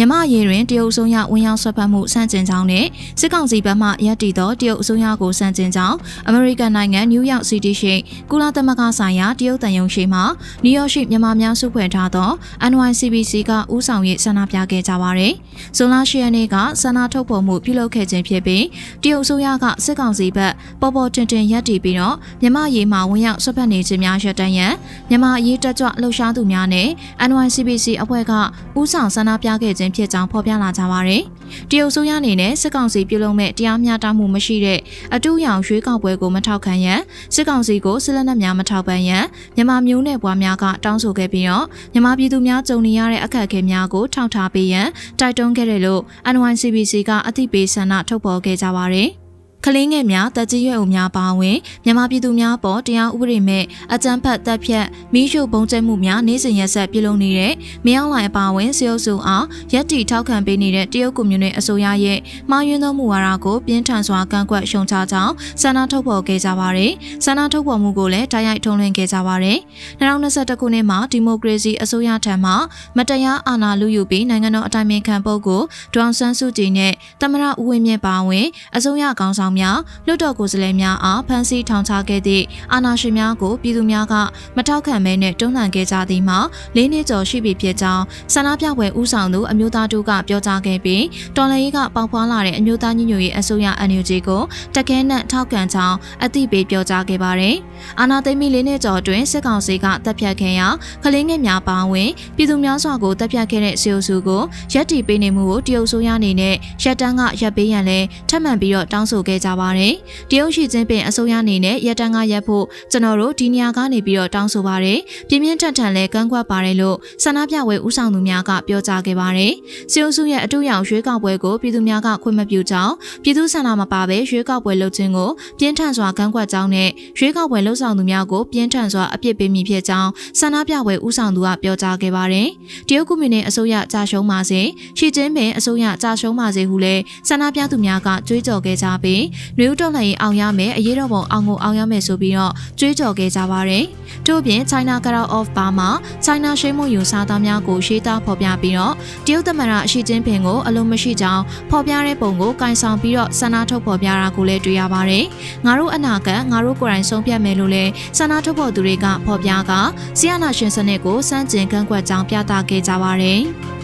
မြန်မာရေးတွင်တရုတ်အစိုးရဝင်ရောက်ဆွတ်ဖက်မှုစန့်ကျင်ကြောင်းနဲ့စစ်ကောင်စီဘက်မှရပ်တည်သောတရုတ်အစိုးရကိုစန့်ကျင်ကြောင်းအမေရိကန်နိုင်ငံနယူးယောက်စီးတီးရှိကုလသမဂ္ဂဆိုင်ရာတရုတ်တန်ယုံရှိမှနယူးယောက်ရှိမြန်မာများစုဖွဲ့ထားသော NYCBC ကဦးဆောင်ရေးဆန္ဒပြခဲ့ကြပါသည်။ဇွန်လ10ရက်နေ့ကဆန္ဒထုတ်ဖော်မှုပြုလုပ်ခဲ့ခြင်းဖြစ်ပြီးတရုတ်အစိုးရကစစ်ကောင်စီဘက်ပေါ်ပေါ်တင်တင်ရပ်တည်ပြီးတော့မြန်မာရေးမှာဝင်ရောက်ဆွတ်ဖက်နေခြင်းများရပ်တန့်ရန်မြန်မာရေးတက်ကြွလှုပ်ရှားသူများနဲ့ NYCBC အဖွဲ့ကဦးဆောင်ဆန္ဒပြခဲ့ခြင်းဖြစ်ကြောင်းဖော်ပြလာကြပါတယ်။တရုတ်ဆိုရအနေနဲ့စစ်ကောင်စီပြုလုပ်မဲ့တရားမျှတမှုမရှိတဲ့အတူရောင်ရွေးကောက်ပွဲကိုမထောက်ခံရန်စစ်ကောင်စီကိုစစ်လက်နက်များမထောက်ပံ့ရန်မြန်မာမျိုးနယ်ဘွားများကတောင်းဆိုခဲ့ပြီးတော့မြန်မာပြည်သူများကြုံနေရတဲ့အခက်အခဲများကိုထောက်ထားပေးရန်တိုက်တွန်းခဲ့တယ်လို့ NYCBC ကအသိပေးဆန္ဒထုတ်ဖော်ခဲ့ကြပါတယ်။ ကလေးငယ်များတက်ကြီးရွယ်အိုများပါဝင်မြန်မာပြည်သူများပေါ်တရားဥပဒေမဲ့အကြမ်းဖက်တပ်ဖြတ်မိရှုပုံကျဲမှုများနေ့စဉ်ရက်ဆက်ပြုလုပ်နေတဲ့မြေအောင်လိုင်အပါဝင်စေအုပ်စုအားရက်တီထောက်ခံပေးနေတဲ့တရုတ်ကွန်မြူနတီအစိုးရရဲ့မှားယွင်းသောမူဝါဒကိုပြင်းထန်စွာကန့်ကွက်ရှုံချကြောင်းဆန္ဒထုတ်ဖော်ခဲ့ကြပါတယ်။ဆန္ဒထုတ်ဖော်မှုကိုလည်းတိုက်ရိုက်ထုံးလွှင့်ခဲ့ကြပါတယ်။2021ခုနှစ်မှာဒီမိုကရေစီအစိုးရထံမှမတရားအာဏာလုယူပြီးနိုင်ငံတော်အတိုင်ပင်ခံပုဂ္ဂိုလ်ဒေါအောင်ဆန်းစုကြည်နဲ့သမ္မတဦးဝင်းမြင့်ပါဝင်အစိုးရကောင်ဆောင်များလွတ်တော်ကိုယ်စားလှယ်များအားဖမ်းဆီးထောင်ချခဲ့သည့်အာဏာရှင်များကိုပြည်သူများကမထောက်ခံမဲနဲ့တွန်းလှန်ခဲ့ကြသည်မှာ၄နှစ်ကျော်ရှိပြီဖြစ်ကြောင်းဆန္ဒပြပွဲဦးဆောင်သူအမျိုးသားတို့ကပြောကြားခဲ့ပြီးတော်လှန်ရေးကပေါက်ဖွားလာတဲ့အမျိုးသားညီညွတ်ရေးအစိုးရ NUG ကိုတကယ်နဲ့ထောက်ခံကြောင်းအသိပေးပြောကြားခဲ့ပါတယ်။အာဏာသိမ်းပြီး၄နှစ်ကျော်အတွင်းစစ်ကောင်စီကတပ်ဖြတ်ခဲ့ရာကလေးငယ်များပါဝင်ပြည်သူများစွာကိုတပ်ဖြတ်ခဲ့တဲ့စီအိုစုကိုရက်တီပေးနေမှုကိုတရုတ်ဆိုရအနေနဲ့ရက်တန်းကရပ်ပေးရန်လဲထပ်မံပြီးတော့တောင်းဆိုခဲ့ကြပါတယ်။တရုတ်ရှိချင်းပင်အစိုးရအနေနဲ့ရက်တန်းကရပ်ဖို့ကျွန်တော်တို့ဒီနေရာကနေပြီးတော့တောင်းဆိုပါတယ်။ပြင်းပြင်းထန်ထန်လဲကန့်ကွက်ပါတယ်လို့ဆန္ဒပြပွဲဦးဆောင်သူများကပြောကြားခဲ့ပါတယ်။စီအိုစုရဲ့အတူရောင်ရွေးကောက်ပွဲကိုပြည်သူများကခွင့်မပြုကြောင်းပြည်သူဆန္ဒမပါဘဲရွေးကောက်ပွဲလုပ်ခြင်းကိုပြင်းထန်စွာကန့်ကွက်ကြောင်းနဲ့ရွေးကောက်ပွဲလှုပ်ဆောင်သူများကိုပြင်းထန်စွာအပြစ်ပေးမိဖြစ်ကြောင်းဆန္ဒပြပွဲဦးဆောင်သူကပြောကြားခဲ့ပါတယ်။တရုတ်ကွန်မြူနတီအစိုးရကြာရှုံးပါစေရှီကျင်းပင်အစိုးရကြာရှုံးပါစေဟုလည်းဆန္ဒပြသူများကကြွေးကြော်ခဲ့ကြပြီးနယူးတော်လှန်ရေးအောင်ရမယ်အရေးတော်ပုံအောင်ကိုအောင်ရမယ်ဆိုပြီးတော့ကြွေးကြော်ခဲ့ကြပါတယ်။ထို့ပြင် China Cut Off Burma China ရှိမှုယူစားသားများကိုရှေးသားဖော်ပြပြီးတော့တရုတ်သမ္မတရှီကျင်းပင်ကိုအလုံးမရှိကြောင်းဖော်ပြတဲ့ပုံကိုကင်ဆောင်ပြီးတော့ဆန္ဒထုတ်ဖော်ပြတာကိုလည်းတွေ့ရပါတယ်။ငါတို့အနာဂတ်ငါတို့ကိုယ်တိုင်ဆုံးဖြတ်မယ်လို့လည်းဆန္ဒထုတ်ဖော်သူတွေကဖော်ပြကဆီယနာရှင်စနစ်ကိုစန့်ကျင်ကန့်ကွက်ကြောင်းပြသခဲ့ကြပါတယ်။